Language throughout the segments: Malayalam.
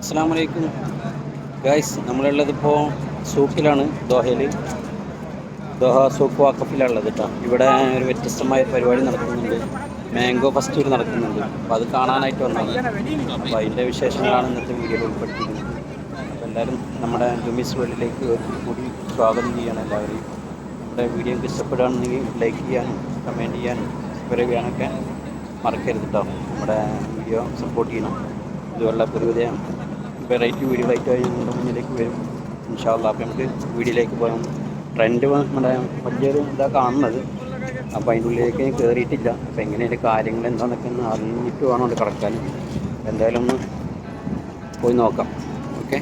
അസ്സാം വലൈക്കും ഗൈസ് നമ്മളുള്ളത് ഇപ്പോൾ സൂക്കിലാണ് ദോഹയിൽ ദോഹ സൂക്ക് വാക്കഫിലാണുള്ളത് കേട്ടോ. ഇവിടെ ഒരു വ്യത്യസ്തമായ പരിപാടി നടക്കുന്നുണ്ട്. മാംഗോ ഫെസ്റ്റിവൽ നടക്കുന്നുണ്ട്. അപ്പോൾ അത് കാണാനായിട്ട് വന്നതാണ്. അപ്പോൾ അതിന്റെ വിശേഷങ്ങളാണ് ഇന്നത്തെ വീഡിയോയിൽ ഉൾപ്പെടുത്തിയിരിക്കുന്നത്. അപ്പോൾ എല്ലാവരും നമ്മുടെ ജുമീസ് വേൾഡിലേക്ക് കൂടി സ്വാഗതം ചെയ്യണം എല്ലാവരെയും. നമ്മുടെ വീഡിയോ ഇഷ്ടപ്പെടുകയാണെന്നുണ്ടെങ്കിൽ ലൈക്ക് ചെയ്യാനും കമന്റ് ചെയ്യാനും സബ്സ്ക്രൈബ് ചെയ്യാനൊക്കെ മറക്കരുത് കേട്ടോ. നമ്മുടെ വീഡിയോ സപ്പോർട്ട് ചെയ്യണം. ഇതുപോലുള്ള പുതിയ വെറൈറ്റി വീഡിയോകളായിട്ട് നമ്മുടെ മുന്നിലേക്ക് വരും. ഇൻഷാല്ല അപ്പോൾ നമുക്ക് വീഡിയോയിലേക്ക് പോകാം. ട്രെൻഡ് നമ്മുടെ വലിയൊരു ഇതാ കാണുന്നത്. അപ്പോൾ അതിന്റെ ഉള്ളിലേക്ക് കയറിയിട്ടില്ല അപ്പോൾ എങ്ങനെയാണ് കാര്യങ്ങൾ എന്താണെന്നൊക്കെ ഒന്ന് അറിഞ്ഞിട്ട് വേണം അവിടെ കിടക്കാൻ. എന്തായാലും ഒന്ന് പോയി നോക്കാം. ഓക്കെ?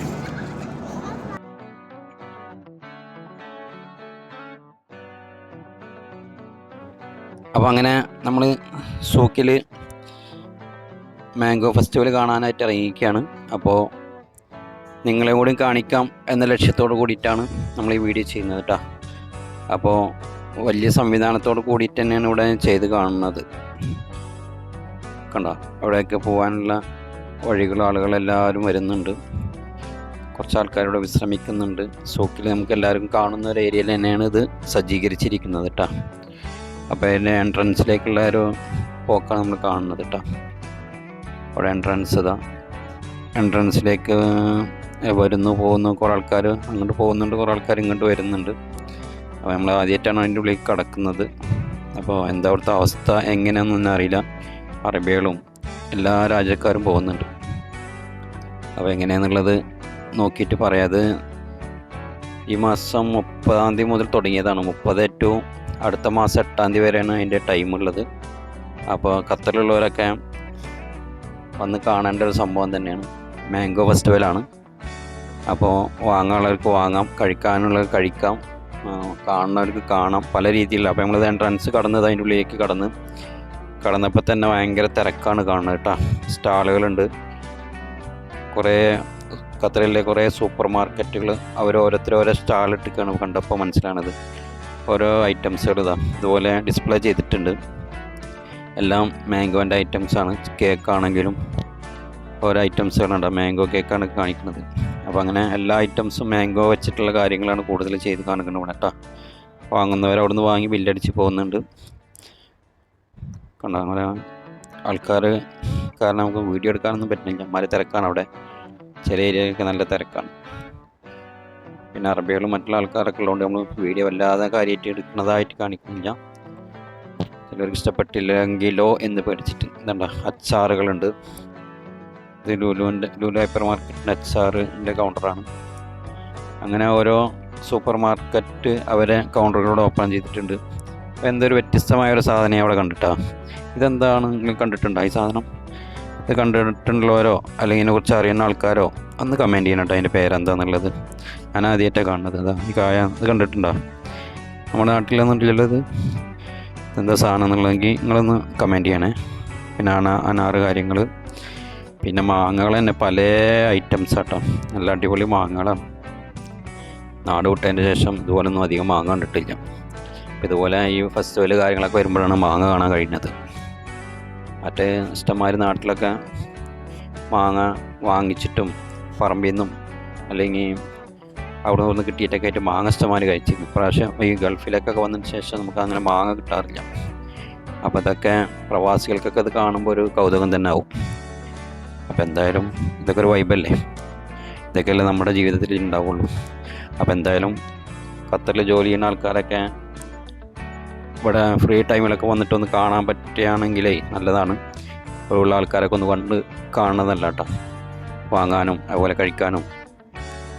അപ്പോൾ അങ്ങനെ നമ്മൾ സൂക്കിൽ മാംഗോ ഫെസ്റ്റിവൽ കാണാനായിട്ട് ഇറങ്ങിയിരിക്കുകയാണ്. അപ്പോൾ നിങ്ങളെ കൂടി കാണിക്കാം എന്ന ലക്ഷ്യത്തോട് കൂടിയിട്ടാണ് നമ്മൾ ഈ വീഡിയോ ചെയ്യുന്നത് കേട്ടോ അപ്പോൾ വലിയ സംവിധാനത്തോട് കൂടിയിട്ട് തന്നെയാണ് ഇവിടെ ചെയ്ത് കാണുന്നത്. കണ്ടോ? അവിടെയൊക്കെ പോകാനുള്ള വഴികൾ ആളുകളെല്ലാവരും വരുന്നുണ്ട്. കുറച്ച് ആൾക്കാരിവിടെ വിശ്രമിക്കുന്നുണ്ട്. സോക്കിൽ നമുക്ക് എല്ലാവരും കാണുന്ന ഒരു ഏരിയയിൽ തന്നെയാണ് ഇത് സജ്ജീകരിച്ചിരിക്കുന്നത് കേട്ടോ അപ്പോൾ അതിന്റെ എൻട്രൻസിലേക്കുള്ള ഒരു പോക്കാണ് നമ്മൾ കാണുന്നത് കേട്ടോ അവിടെ എൻട്രൻസ് ഇതാ. എൻട്രൻസിലേക്ക് വരുന്നു പോകുന്നു കുറേ ആൾക്കാർ അങ്ങോട്ട് പോകുന്നുണ്ട് കുറേ ആൾക്കാർ ഇങ്ങോട്ട് വരുന്നുണ്ട്. അപ്പോൾ നമ്മൾ ആദ്യമായിട്ടാണ് അതിന്റെ ഉള്ളിൽ കിടക്കുന്നത്. അപ്പോൾ എന്താ അവിടുത്തെ അവസ്ഥ എങ്ങനെയാണെന്നൊന്നും അറിയില്ല. അറബികളും എല്ലാ രാജ്യക്കാരും പോകുന്നുണ്ട്. അപ്പോൾ എങ്ങനെയാണെന്നുള്ളത് നോക്കിയിട്ട് പറയാത് ഈ മാസം മുപ്പതാം തീയതി മുതൽ തുടങ്ങിയതാണ്. മുപ്പത് ടു അടുത്ത മാസം എട്ടാം തീയതി വരെയാണ് അതിന്റെ ടൈം ഉള്ളത്. അപ്പോൾ ഖത്തറിലുള്ളവരൊക്കെ വന്ന് കാണേണ്ട ഒരു സംഭവം തന്നെയാണ്. മാംഗോ ഫെസ്റ്റിവലാണ് അപ്പോൾ വാങ്ങാനുള്ളവർക്ക് വാങ്ങാം കഴിക്കാനുള്ളവർക്ക് കഴിക്കാം കാണുന്നവർക്ക് കാണാം പല രീതിയിലുള്ള. അപ്പോൾ നമ്മൾ എൻട്രൻസ് കടന്നത് അതിന്റെ ഉള്ളിലേക്ക് കടന്ന് കടന്നപ്പോൾ തന്നെ ഭയങ്കര തിരക്കാണ് കാണുന്നത് കേട്ടോ. സ്റ്റാളുകളുണ്ട്. കുറേ ഖത്തറിലെ കുറേ സൂപ്പർ മാർക്കറ്റുകൾ അവർ ഓരോരുത്തർ ഓരോ സ്റ്റാൾ കണ്ടപ്പോൾ മനസ്സിലാണത് ഓരോ ഐറ്റംസുകൾ ഇതാ ഇതുപോലെ ഡിസ്പ്ലേ ചെയ്തിട്ടുണ്ട്. എല്ലാം മാംഗോന്റെ ഐറ്റംസാണ് കേക്കാണെങ്കിലും ഓരോ ഐറ്റംസുകളുണ്ട് മാംഗോ കേക്കാണ് കാണിക്കുന്നത്. അപ്പോൾ അങ്ങനെ എല്ലാ ഐറ്റംസും മാംഗോ വെച്ചിട്ടുള്ള കാര്യങ്ങളാണ് കൂടുതൽ ചെയ്ത് കാണിക്കുന്നത് ഇവിടെ കേട്ടോ വാങ്ങുന്നവർ അവിടെ നിന്ന് വാങ്ങി ബില്ലടിച്ച് പോകുന്നുണ്ട്. കണ്ടോ അങ്ങനെ ആൾക്കാർ കാരണം നമുക്ക് വീഡിയോ എടുക്കാനൊന്നും പറ്റുന്നില്ല അമ്മാര് തിരക്കാണ് അവിടെ. ചില ഏരിയയിലൊക്കെ നല്ല തിരക്കാണ്. പിന്നെ അറബികളും മറ്റുള്ള ആൾക്കാരൊക്കെ ഉള്ളതുകൊണ്ട് നമ്മൾ വീഡിയോ വല്ലാതെ കാര്യമായിട്ട് എടുക്കുന്നതായിട്ട് കാണിക്കുന്നില്ല. ചിലർക്ക് ഇഷ്ടപ്പെട്ടില്ലെങ്കിലോ എന്ന് പേടിച്ചിട്ട് എന്താ അച്ചാറുകളുണ്ട്. ഇത് ലുലുവിന്റെ ലുലു ഹൈപ്പർ മാർക്കറ്റിന്റെ അച്ചാറിന്റെ കൗണ്ടറാണ് അങ്ങനെ ഓരോ സൂപ്പർ മാർക്കറ്റ് അവരെ കൗണ്ടറുകളോട് ഓപ്പൺ ചെയ്തിട്ടുണ്ട്. അപ്പോൾ എന്തൊരു വ്യത്യസ്തമായ ഒരു സാധനം അവിടെ കണ്ടിട്ടാ. ഇതെന്താണ് നിങ്ങൾ കണ്ടിട്ടുണ്ടോ ഈ സാധനം? ഇത് കണ്ടിട്ടുള്ളവരോ അല്ലെങ്കിൽ ഇതിനെക്കുറിച്ച് അറിയുന്ന ആൾക്കാരോ ഒന്ന് കമന്റ് ചെയ്യണം കേട്ടോ. അതിന്റെ പേരെന്താണെന്നുള്ളത് ഞാൻ ആദ്യമായിട്ടാണ് കാണുന്നത്. അതാ ഈ കായ ഇത് കണ്ടിട്ടുണ്ടോ? നമ്മുടെ നാട്ടിലൊന്നുമില്ലല്ലോ ഇത്. എന്താ സാധനം എന്നുള്ളതെങ്കിൽ നിങ്ങളൊന്ന് കമന്റ് ചെയ്യണേ. പിന്നെ അനാറ് കാര്യങ്ങൾ. പിന്നെ മാങ്ങകൾ തന്നെ പല ഐറ്റംസ് ആട്ടോ. നല്ല അടിപൊളി മാങ്ങകളാണ് നാട് വിട്ടതിന്റെ ശേഷം ഇതുപോലൊന്നും അധികം മാങ്ങ കണ്ടിട്ടില്ല. ഇതുപോലെ ഈ ഫെസ്റ്റിവൽ കാര്യങ്ങളൊക്കെ വരുമ്പോഴാണ് മാങ്ങ കാണാൻ കഴിയുന്നത്. മറ്റേ ഇഷ്ടംമാർ നാട്ടിലൊക്കെ മാങ്ങ വാങ്ങിച്ചിട്ടും പറമ്പിൽ നിന്നും അല്ലെങ്കിൽ അവിടെ നിന്ന് കിട്ടിയിട്ടൊക്കെ ആയിട്ട് മാങ്ങ ഇഷ്ടമാതിരി കഴിച്ചിരുന്നു. ഇപ്രാവശ്യം ഈ ഗൾഫിലേക്കൊക്കെ വന്നതിന് ശേഷം നമുക്ക് അങ്ങനെ മാങ്ങ കിട്ടാറില്ല. അപ്പോൾ ഇതൊക്കെ പ്രവാസികൾക്കൊക്കെ അത് കാണുമ്പോൾ ഒരു കൗതുകം തന്നെ ആവും. അപ്പോൾ എന്തായാലും ഇതൊക്കെ ഒരു വൈബല്ലേ ഇതൊക്കെയല്ലേ നമ്മുടെ ജീവിതത്തിൽ ഉണ്ടാവുള്ളൂ. അപ്പോൾ എന്തായാലും ഖത്തറിൽ ജോലി ചെയ്യുന്ന ആൾക്കാരൊക്കെ ഇവിടെ ഫ്രീ ടൈമിലൊക്കെ വന്നിട്ട് ഒന്ന് കാണാൻ പറ്റുകയാണെങ്കിലേ നല്ലതാണ്. ഇവിടെയുള്ള ആൾക്കാരൊക്കെ ഒന്ന് കണ്ട് കാണുന്നതല്ല കേട്ടോ. വാങ്ങാനും അതുപോലെ കഴിക്കാനും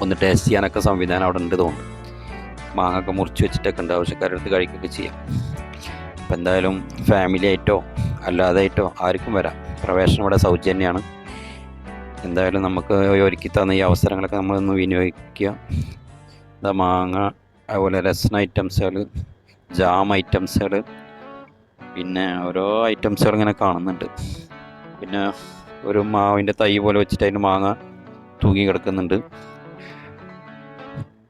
ഒന്ന് ടേസ്റ്റ് ചെയ്യാനൊക്കെ സംവിധാനം അവിടെ ഉണ്ട് തോന്നുന്നു. മാങ്ങൊക്കെ മുറിച്ച് വെച്ചിട്ടൊക്കെ ഉണ്ട്. ആവശ്യക്കാരെടുത്ത് കഴിക്കുകയൊക്കെ ചെയ്യാം. അപ്പോൾ എന്തായാലും ഫാമിലി ആയിട്ടോ അല്ലാതെ ആയിട്ടോ ആർക്കും വരാം. പ്രവേശനം ഇവിടെ സൗജന്യമാണ്. എന്തായാലും നമുക്ക് ഒരുക്കി തന്ന ഈ അവസരങ്ങളൊക്കെ നമ്മളൊന്ന് വിനിയോഗിക്കുക. എന്താ മാങ്ങ അതുപോലെ രസന ഐറ്റംസുകൾ ജാം ഐറ്റംസുകൾ പിന്നെ ഓരോ ഐറ്റംസുകൾ ഇങ്ങനെ കാണുന്നുണ്ട്. പിന്നെ ഒരു മാവിന്റെ തൈ പോലെ വെച്ചിട്ട് അതിന് മാങ്ങ തൂങ്ങി കിടക്കുന്നുണ്ട്.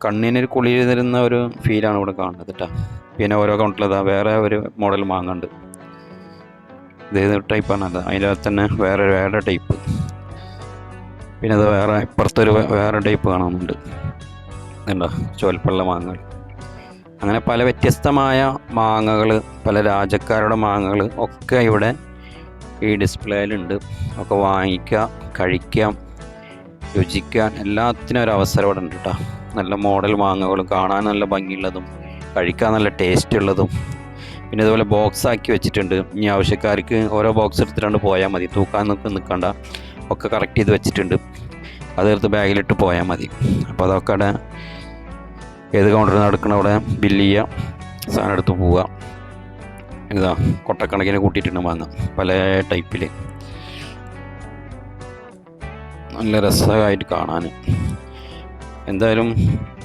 കണ്ണിനൊരു കുളി തരുന്ന ഒരു ഫീലാണ് ഇവിടെ കാണുന്നത് കേട്ടോ പിന്നെ ഓരോ കൗണ്ടറിലതാ വേറെ ഒരു മോഡൽ മാങ്ങ ഉണ്ട്. ഇത് ടൈപ്പാണ് അത്. അതിന്റെ തന്നെ വേറെ വേറെ ടൈപ്പ് പിന്നെ അത് വേറെ ഇപ്പുറത്തൊരു വേറെ ടൈപ്പ് കാണുന്നുണ്ട്. എന്താ ചോൽപ്പള്ള മാങ്ങകൾ. അങ്ങനെ പല വ്യത്യസ്തമായ മാങ്ങകൾ പല രാജക്കാരുടെ മാങ്ങകൾ ഒക്കെ ഇവിടെ ഈ ഡിസ്പ്ലേയിലുണ്ട്. ഒക്കെ വാങ്ങിക്കാം കഴിക്കാം രുചിക്കാൻ എല്ലാത്തിനും ഒരു അവസരം ഇവിടെ ഉണ്ട് കേട്ടോ. നല്ല മോഡൽ മാങ്ങകളും കാണാൻ നല്ല ഭംഗിയുള്ളതും കഴിക്കാൻ നല്ല ടേസ്റ്റ് ഉള്ളതും. പിന്നെ ഇതുപോലെ ബോക്സ് ആക്കി വെച്ചിട്ടുണ്ട്. ഇനി ആവശ്യക്കാർക്ക് ഓരോ ബോക്സ് എടുത്തിട്ടാണ്ട് പോയാൽ മതി. തൂക്കാൻ നിൽക്ക് നിൽക്കണ്ട ഒക്കെ കറക്റ്റ് ചെയ്ത് വെച്ചിട്ടുണ്ട്. അതെടുത്ത് ബാഗിലിട്ട് പോയാൽ മതി. അപ്പോൾ അതൊക്കെ അവിടെ ഏത് കൗണ്ടറിൽ നടക്കണ അവിടെ ബില്ല് ചെയ്യുക സാധനം എടുത്ത് പോവുക എന്താ കൊട്ടക്കണക്കിന് കൂട്ടിയിട്ടുണ്ട് വാങ്ങാം പല ടൈപ്പിൽ നല്ല രസമായിട്ട് കാണാൻ എന്തായാലും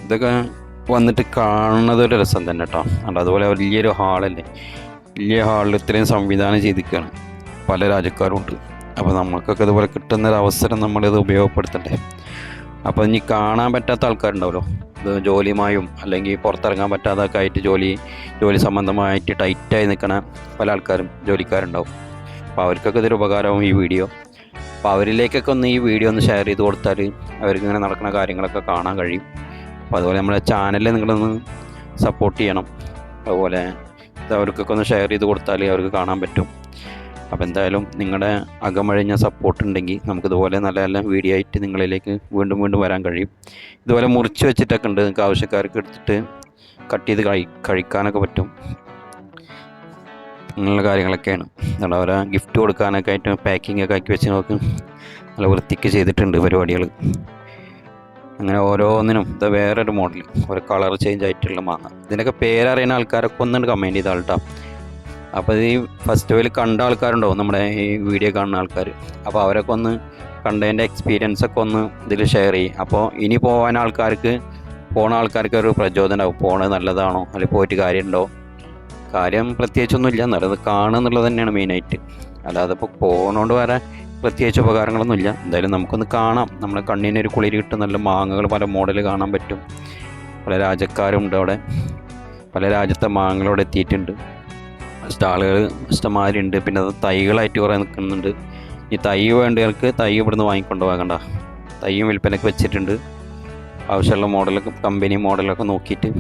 ഇതൊക്കെ വന്നിട്ട് കാണുന്നത് ഒരു രസം തന്നെ കേട്ടോ അല്ല അതുപോലെ വലിയൊരു ഹാളല്ലേ വലിയ ഹാളിൽ ഇത്രയും സംവിധാനം ചെയ്തിരിക്കുകയാണ് പല രാജ്യക്കാരും ഉണ്ട്. അപ്പോൾ നമുക്കൊക്കെ ഇതുപോലെ കിട്ടുന്ന ഒരു അവസരം നമ്മളിത് ഉപയോഗപ്പെടുത്തണ്ടേ? അപ്പോൾ ഇനി കാണാൻ പറ്റാത്ത ആൾക്കാരുണ്ടാവല്ലോ. ഇത് ജോലിയുമായും അല്ലെങ്കിൽ പുറത്തിറങ്ങാൻ പറ്റാതൊക്കെ ആയിട്ട് ജോലി ജോലി സംബന്ധമായിട്ട് ടൈറ്റായി നിൽക്കണ പല ആൾക്കാരും ജോലിക്കാരുണ്ടാവും. അപ്പോൾ അവർക്കൊക്കെ ഇതൊരു ഉപകാരമാവും ഈ വീഡിയോ. അപ്പോൾ അവരിലേക്കൊക്കെ ഒന്ന് ഈ വീഡിയോ ഒന്ന് ഷെയർ ചെയ്ത് കൊടുത്താൽ അവർക്ക് ഇങ്ങനെ നടക്കുന്ന കാര്യങ്ങളൊക്കെ കാണാൻ കഴിയും. അപ്പോൾ അതുപോലെ നമ്മുടെ ചാനലിൽ നിങ്ങളൊന്ന് സപ്പോർട്ട് ചെയ്യണം. അതുപോലെ ഇത് അവർക്കൊക്കെ ഒന്ന് ഷെയർ ചെയ്ത് കൊടുത്താൽ അവർക്ക് കാണാൻ പറ്റും. അപ്പോൾ എന്തായാലും നിങ്ങളുടെ അകമഴിഞ്ഞ സപ്പോർട്ട് ഉണ്ടെങ്കിൽ നമുക്കിതുപോലെ നല്ല നല്ല വീഡിയോ ആയിട്ട് നിങ്ങളിലേക്ക് വീണ്ടും വീണ്ടും വരാൻ കഴിയും. ഇതുപോലെ മുറിച്ച് വെച്ചിട്ടൊക്കെ ഉണ്ട്. നിങ്ങൾക്ക് ആവശ്യക്കാർക്ക് എടുത്തിട്ട് കട്ട് ചെയ്ത് കഴി കഴിക്കാനൊക്കെ പറ്റും. അങ്ങനെയുള്ള കാര്യങ്ങളൊക്കെയാണ്. എന്താണ് അവരെ ഗിഫ്റ്റ് കൊടുക്കാനൊക്കെ ആയിട്ട് പാക്കിംഗ് ഒക്കെ ആക്കി വെച്ച് നോക്ക്. നല്ല വൃത്തിക്ക് ചെയ്തിട്ടുണ്ട് പരിപാടികൾ അങ്ങനെ ഓരോന്നിനും ഇത് വേറൊരു മോഡൽ ഒരു കളർ ചേഞ്ച് ആയിട്ടുള്ള മാങ്ങ. ഇതിനൊക്കെ പേരറിയുന്ന ആൾക്കാരൊക്കെ ഒന്നുണ്ട് കമന്റ് ചെയ്താൽ ആൾട്ടാ അപ്പോൾ ഈ ഫെസ്റ്റിവൽ കണ്ട ആൾക്കാരുണ്ടാവും നമ്മുടെ ഈ വീഡിയോ കാണുന്ന ആൾക്കാർ അപ്പോൾ അവരൊക്കെ ഒന്ന് കണ്ടതിന്റെ എക്സ്പീരിയൻസ് ഒക്കെ ഒന്ന് ഇതിൽ ഷെയർ ചെയ്യും. അപ്പോൾ ഇനി പോകാൻ ആൾക്കാർക്ക് പോണ ആൾക്കാർക്ക് ഒരു പ്രചോദനം ഉണ്ടാവും. പോണത് നല്ലതാണോ? അല്ലെങ്കിൽ പോയിട്ട് കാര്യമുണ്ടോ? കാര്യം പ്രത്യേകിച്ചൊന്നുമില്ല നല്ലത് കാണുക എന്നുള്ളത് തന്നെയാണ് മെയിനായിട്ട് അല്ലാതെ ഇപ്പോൾ പോകണോണ്ട് വരെ പ്രത്യേകിച്ച് ഉപകാരങ്ങളൊന്നുമില്ല എന്തായാലും നമുക്കൊന്ന് കാണാം. നമ്മുടെ കണ്ണിന് ഒരു കുളിര് കിട്ടും. നല്ല മാങ്ങകൾ പല മോഡൽ കാണാൻ പറ്റും. പല രാജക്കാരുണ്ട് അവിടെ. പല രാജ്യത്തെ മാങ്ങകളോടെ എത്തിയിട്ടുണ്ട്. സ്റ്റാളുകൾ ഇഷ്ടംമാതിരി ഉണ്ട് പിന്നെ അത് തൈകളായിട്ട് കുറേ നിൽക്കുന്നുണ്ട്. ഈ തൈ വേണ്ടവർക്ക് തൈ ഇവിടുന്ന് വാങ്ങിക്കൊണ്ട് പോകണ്ട തൈയും വിൽപ്പനയ്ക്ക് വെച്ചിട്ടുണ്ട്. ആവശ്യമുള്ള മോഡലൊക്കെ കമ്പനി മോഡലൊക്കെ നോക്കിയിട്ട്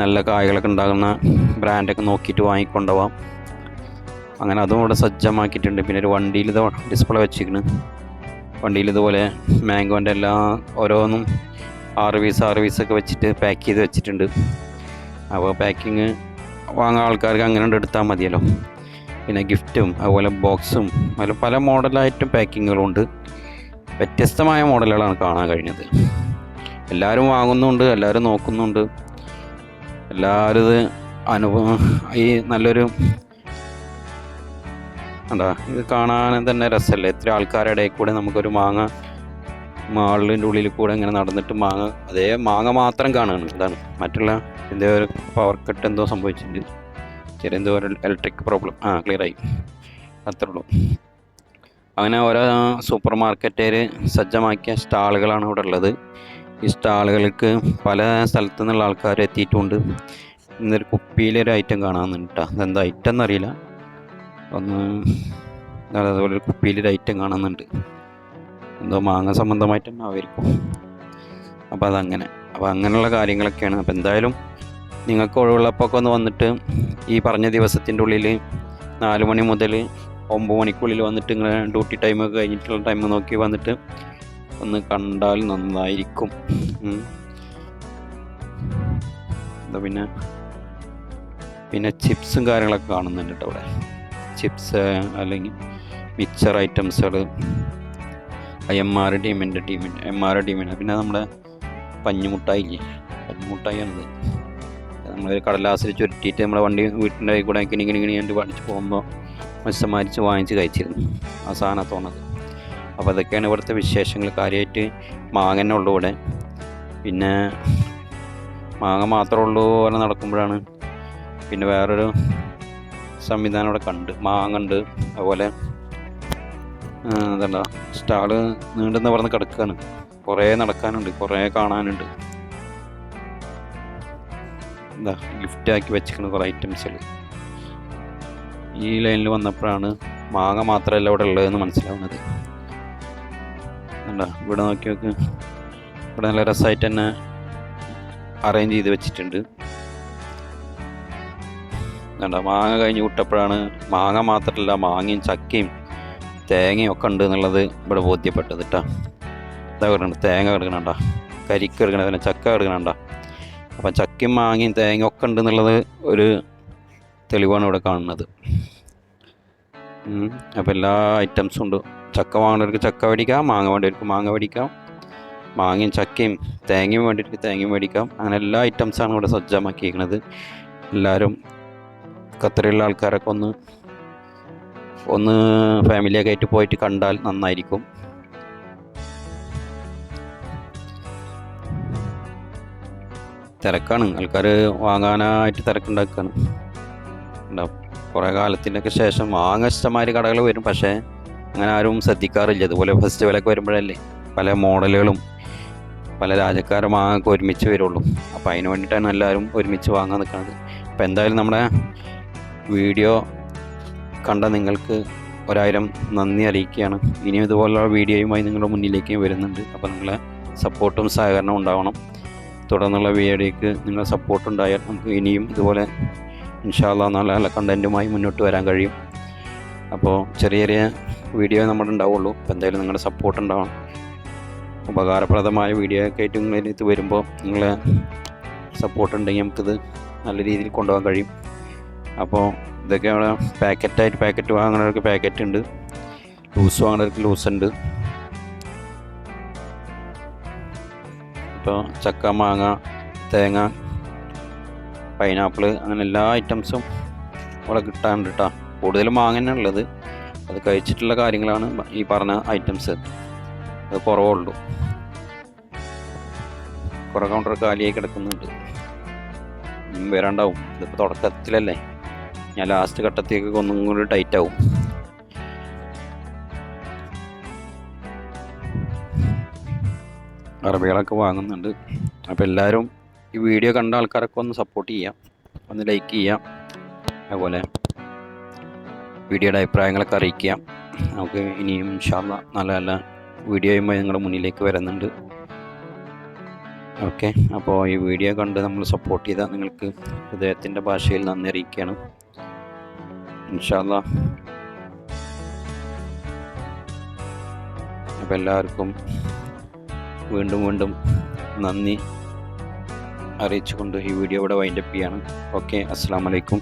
നല്ല കായകളൊക്കെ ഉണ്ടാകുന്ന ബ്രാൻഡൊക്കെ നോക്കിയിട്ട് വാങ്ങിക്കൊണ്ടുപോകാം അങ്ങനെ അതും ഇവിടെ സജ്ജമാക്കിയിട്ടുണ്ട്. പിന്നെ ഒരു വണ്ടിയിൽ ഇത് ഡിസ്പ്ലേ വെച്ചിരിക്കുന്നു വണ്ടിയിൽ ഇതുപോലെ മാംഗോന്റെ എല്ലാ ഓരോന്നും ആറ് പീസ് ആറ് പീസൊക്കെ വെച്ചിട്ട് പാക്ക് ചെയ്ത് വെച്ചിട്ടുണ്ട്. അപ്പോൾ പാക്കിങ് വാങ്ങാൻ ആൾക്കാർക്ക് അങ്ങനെ എടുത്താൽ മതിയല്ലോ. പിന്നെ ഗിഫ്റ്റും അതുപോലെ ബോക്സും അതുപോലെ പല മോഡലായിട്ടും പാക്കിങ്ങുകളും ഉണ്ട് വ്യത്യസ്തമായ മോഡലുകളാണ് കാണാൻ കഴിഞ്ഞത്. എല്ലാവരും വാങ്ങുന്നുണ്ട് എല്ലാവരും നോക്കുന്നുണ്ട്. എല്ലാവരും ഇത് അനുഭവം ഈ നല്ലൊരു എന്താ ഇത് കാണാൻ തന്നെ രസമല്ലേ എത്ര ആൾക്കാരുടെ കൂടെ നമുക്കൊരു മാങ്ങ മാളിന്റെ ഉള്ളിൽ കൂടെ ഇങ്ങനെ നടന്നിട്ട് മാങ്ങ അതേ മാങ്ങ മാത്രം കാണുകയാണ് ഇതാണ് മറ്റുള്ള എന്തോ ഒരു പവർ കട്ട് എന്തോ സംഭവിച്ചിട്ടുണ്ട്. ചെറിയ എന്തോ ഒരു ഇലക്ട്രിക് പ്രോബ്ലം ആ ക്ലിയർ ആയി. അത്രേ ഉള്ളൂ. അങ്ങനെ ഓരോ സൂപ്പർ മാർക്കറ്റുകാർ സജ്ജമാക്കിയ സ്റ്റാളുകളാണ് ഇവിടെ ഉള്ളത്. ഈ സ്റ്റാളുകൾക്ക് പല സ്ഥലത്തു നിന്നുള്ള ആൾക്കാർ എത്തിയിട്ടുണ്ട്. ഇന്നൊരു കുപ്പിയിലൊരു ഐറ്റം കാണാമെന്നുണ്ട് കേട്ടോ അതെന്താ ഐറ്റം എന്നറിയില്ല. ഒന്ന് അതെ, അതുപോലെ ഒരു കുപ്പിയിലൊരു ഐറ്റം കാണുന്നുണ്ട് എന്തോ മാങ്ങ സംബന്ധമായിട്ട് തന്നെ ആയിരിക്കും അപ്പോൾ അതങ്ങനെ. അപ്പോൾ അങ്ങനെയുള്ള കാര്യങ്ങളൊക്കെയാണ്. അപ്പോൾ എന്തായാലും നിങ്ങൾക്ക് ഒഴിവുള്ളപ്പോൾ ഒന്ന് വന്നിട്ട് ഈ പറഞ്ഞ ദിവസത്തിന്റെ ഉള്ളിൽ നാല് മണി മുതൽ ഒമ്പത് മണിക്കുള്ളിൽ വന്നിട്ട് നിങ്ങൾ ഡ്യൂട്ടി ടൈമൊക്കെ കഴിഞ്ഞിട്ടുള്ള ടൈം നോക്കി വന്നിട്ട് ഒന്ന് കണ്ടാൽ നന്നായിരിക്കും. എന്താ പിന്നെ? പിന്നെ ചിപ്സും കാര്യങ്ങളൊക്കെ കാണുന്നുണ്ട് കേട്ടോ അവിടെ. ചിപ്സ് അല്ലെങ്കിൽ മിക്സർ ഐറ്റംസുകൾ എം ആർ ടീമിന്റെ ടീമിന്റെ എം ആർ ടീമിന്റെ പിന്നെ നമ്മുടെ പഞ്ഞുമുട്ടായി ഇല്ലേ നമ്മളൊരു കടലാസിൽ ചുരുട്ടിയിട്ട് നമ്മളെ വണ്ടി വീട്ടിന്റെ കൂടെ കിണി കിണി കിണി കണ്ട് പഠിച്ച് പോകുമ്പോൾ മത്സ്യമാരിച്ച് വാങ്ങിച്ച് കഴിച്ചിരുന്നു. ആ സാധനത്തോണത്. അപ്പോൾ അതൊക്കെയാണ് ഇവിടുത്തെ വിശേഷങ്ങൾ. കാര്യമായിട്ട് മാങ്ങന്നെ ഉള്ളൂ ഇവിടെ. പിന്നെ മാങ്ങ മാത്രമേ ഉള്ളൂ പോലെ നടക്കുമ്പോഴാണ് പിന്നെ വേറൊരു സംവിധാനം ഇവിടെ കണ്ട്. മാങ്ങ ഉണ്ട്. അതുപോലെ എന്താ സ്റ്റാൾ നീണ്ടെന്ന് പറഞ്ഞ് കിടക്കുകയാണ് കുറേ നടക്കാനുണ്ട് കുറേ കാണാനുണ്ട്. എന്താ ഗിഫ്റ്റാക്കി വെച്ചിരിക്കുന്ന കുറേ ഐറ്റംസുകൾ ഈ ലൈനിൽ വന്നപ്പോഴാണ് മാങ്ങ മാത്രമല്ല ഇവിടെ ഉള്ളതെന്ന് മനസ്സിലാവുന്നത്. എന്താ ഇവിടെ നോക്കി നോക്ക്. ഇവിടെ നല്ല രസമായിട്ട് തന്നെ അറേഞ്ച് ചെയ്ത് വെച്ചിട്ടുണ്ട്. എന്താ മാങ്ങ കഴിഞ്ഞ് വിട്ടപ്പോഴാണ് മാങ്ങ മാത്രമല്ല മാങ്ങയും ചക്കയും തേങ്ങയും ഒക്കെ ഉണ്ട് എന്നുള്ളത് ഇവിടെ ബോധ്യപ്പെട്ടത് കേട്ടോ ഇതാ കിടക്കണം തേങ്ങ കിടക്കണണ്ട കരിക്ക് കിടക്കണം പിന്നെ ചക്ക കിടക്കണണ്ട അപ്പം ചക്കയും മാങ്ങയും തേങ്ങയും ഒക്കെ ഉണ്ടെന്നുള്ളത് ഒരു തെളിവാണ് ഇവിടെ കാണുന്നത്. അപ്പോൾ എല്ലാ ഐറ്റംസും ഉണ്ട്. ചക്ക വാങ്ങുന്നവർക്ക് ചക്ക മേടിക്കാം മാങ്ങ വേണ്ടവർക്ക് മാങ്ങ മേടിക്കാം. മാങ്ങയും ചക്കയും തേങ്ങയും വേണ്ടിയിട്ട് തേങ്ങയും മേടിക്കാം. അങ്ങനെ എല്ലാ ഐറ്റംസാണ് ഇവിടെ സജ്ജമാക്കിയിരിക്കുന്നത്. എല്ലാവരും ഖത്തറിലുള്ള ആൾക്കാരൊക്കെ ഒന്ന് ഒന്ന് ഫാമിലിയൊക്കെ ആയിട്ട് പോയിട്ട് കണ്ടാൽ നന്നായിരിക്കും. തിരക്കാണ്. ആൾക്കാർ വാങ്ങാനായിട്ട് തിരക്കുണ്ടാക്കുകയാണ് ഉണ്ടാവും കുറേ കാലത്തിന്റെയൊക്കെ ശേഷം വാങ്ങ ഇഷ്ടമാതിരി കടകൾ വരും. പക്ഷേ അങ്ങനെ ആരും ശ്രദ്ധിക്കാറില്ല. ഇതുപോലെ ഫെസ്റ്റിവലൊക്കെ വരുമ്പോഴല്ലേ പല മോഡലുകളും പല രാജ്യക്കാരും വാങ്ങൊക്കെ ഒരുമിച്ച് വരുള്ളൂ. അപ്പോൾ അതിന് വേണ്ടിയിട്ടാണ് എല്ലാവരും ഒരുമിച്ച് വാങ്ങാൻ നിൽക്കുന്നത്. അപ്പോൾ എന്തായാലും നമ്മുടെ വീഡിയോ കണ്ട നിങ്ങൾക്ക് ഒരായിരം നന്ദി അറിയിക്കുകയാണ്. ഇനിയും ഇതുപോലുള്ള വീഡിയോയുമായി നിങ്ങളുടെ മുന്നിലേക്ക് വരുന്നുണ്ട്. അപ്പോൾ നിങ്ങളെ സപ്പോർട്ടും സഹകരണവും ഉണ്ടാവണം. തുടർന്നുള്ള വീഡിയോയ്ക്ക് നിങ്ങളുടെ സപ്പോർട്ട് ഉണ്ടായാൽ നമുക്ക് ഇനിയും ഇതുപോലെ ഇൻഷാല്ല നല്ല നല്ല കണ്ടന്റുമായി മുന്നോട്ട് വരാൻ കഴിയും. അപ്പോൾ ചെറിയ ചെറിയ വീഡിയോ നമ്മുടെ ഉണ്ടാവുള്ളൂ. അപ്പോൾ എന്തായാലും നിങ്ങളുടെ സപ്പോർട്ട് ഉണ്ടാവണം. ഉപകാരപ്രദമായ വീഡിയോ ഒക്കെ ആയിട്ട് നിങ്ങളിത് വരുമ്പോൾ നിങ്ങളെ സപ്പോർട്ട് ഉണ്ടെങ്കിൽ നമുക്കിത് നല്ല രീതിയിൽ കൊണ്ടുപോകാൻ കഴിയും. അപ്പോൾ ഇതൊക്കെ അവിടെ പാക്കറ്റായിട്ട് പാക്കറ്റ് വാങ്ങുന്നവർക്ക് പാക്കറ്റ് ഉണ്ട്. ലൂസ് വാങ്ങുന്നവർക്ക് ലൂസ് ഉണ്ട്. ഇപ്പോൾ ചക്ക മാങ്ങ തേങ്ങ പൈനാപ്പിൾ അങ്ങനെ എല്ലാ ഐറ്റംസും ഇവിടെ കിട്ടാനുണ്ട് കേട്ടോ കൂടുതലും മാങ്ങ തന്നെ ഉള്ളത്. അത് കഴിച്ചിട്ടുള്ള കാര്യങ്ങളാണ് ഈ പറഞ്ഞ ഐറ്റംസ്. അത് കുറവുള്ളൂ. കുറേ കൗണ്ടർ കാലിയായി കിടക്കുന്നുണ്ട്. വരാണ്ടാവും. ഇതിപ്പോൾ തുടക്കത്തിലല്ലേ. ഞാൻ ലാസ്റ്റ് ഘട്ടത്തേക്ക് ഒന്നും കൂടി ടൈറ്റ് ആവും. അറബികളൊക്കെ വാങ്ങുന്നുണ്ട്. അപ്പോൾ എല്ലാവരും ഈ വീഡിയോ കണ്ട ആൾക്കാരൊക്കെ ഒന്ന് സപ്പോർട്ട് ചെയ്യാം. ഒന്ന് ലൈക്ക് ചെയ്യാം. അതുപോലെ വീഡിയോയുടെ അഭിപ്രായങ്ങളൊക്കെ അറിയിക്കാം. നമുക്ക് ഇനിയും ഇൻഷാല്ല നല്ല നല്ല വീഡിയോയുമായി നിങ്ങളുടെ മുന്നിലേക്ക് വരുന്നുണ്ട്. ഓക്കെ അപ്പോൾ ഈ വീഡിയോ കണ്ട് നമ്മൾ സപ്പോർട്ട് ചെയ്താൽ നിങ്ങൾക്ക് ഹൃദയത്തിന്റെ ഭാഷയിൽ നന്ദി അറിയിക്കുകയാണ് ഇൻഷാല്ല അപ്പോൾ എല്ലാവർക്കും വീണ്ടും വീണ്ടും നന്ദി അറിയിച്ചുകൊണ്ട് ഈ വീഡിയോ ഇവിടെ വൈൻഡപ്പ് ചെയ്യാണ്. ഓക്കെ അസ്സാം വലൈക്കും